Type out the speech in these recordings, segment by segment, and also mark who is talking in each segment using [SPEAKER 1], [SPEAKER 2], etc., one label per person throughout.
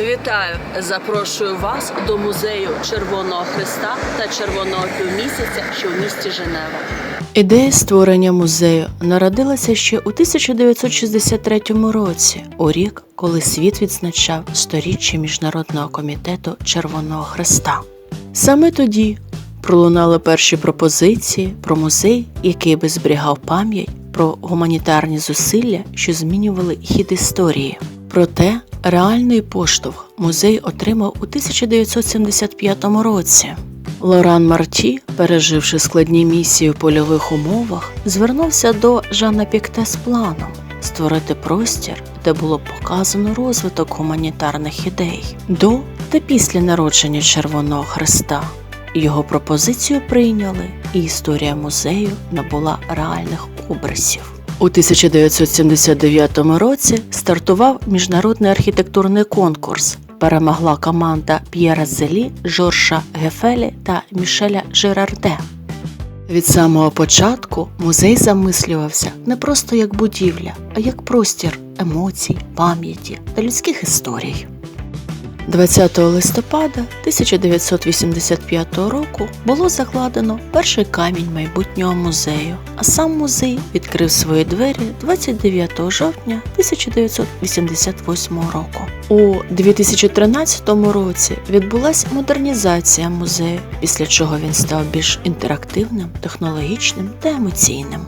[SPEAKER 1] Вітаю! Запрошую вас до музею Червоного Христа та Червоного півмісяця, що в місті Женева.
[SPEAKER 2] Ідея створення музею народилася ще у 1963 році, у рік, коли світ відзначав сторіччя Міжнародного комітету Червоного Христа. Саме тоді пролунали перші пропозиції про музей, який би зберігав пам'ять про гуманітарні зусилля, що змінювали хід історії. Проте реальний поштовх музей отримав у 1975 році. Лоран Марті, переживши складні місії в польових умовах, звернувся до Жана Пікте з планом створити простір, де було показано розвиток гуманітарних ідей до та після народження Червоного Христа. Його пропозицію прийняли, і історія музею набула реальних образів. У 1979 році стартував міжнародний архітектурний конкурс. Перемогла команда П'єра Зелі, Жорша Гефелі та Мішеля Жерарде. Від самого початку музей замислювався не просто як будівля, а як простір емоцій, пам'яті та людських історій. 20 листопада 1985 року було закладено перший камінь майбутнього музею, а сам музей відкрив свої двері 29 жовтня 1988 року. У 2013 році відбулася модернізація музею, після чого він став більш інтерактивним, технологічним та емоційним.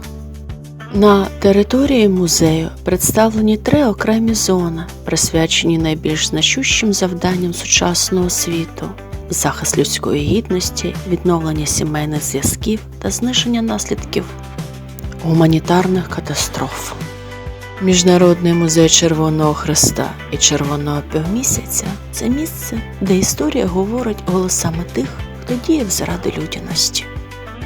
[SPEAKER 2] На території музею представлені три окремі зони, присвячені найбільш значущим завданням сучасного світу: захист людської гідності, відновлення сімейних зв'язків та зниження наслідків гуманітарних катастроф. Міжнародний музей Червоного Христа і Червоного півмісяця це місце, де історія говорить голосами тих, хто діяв заради людяності.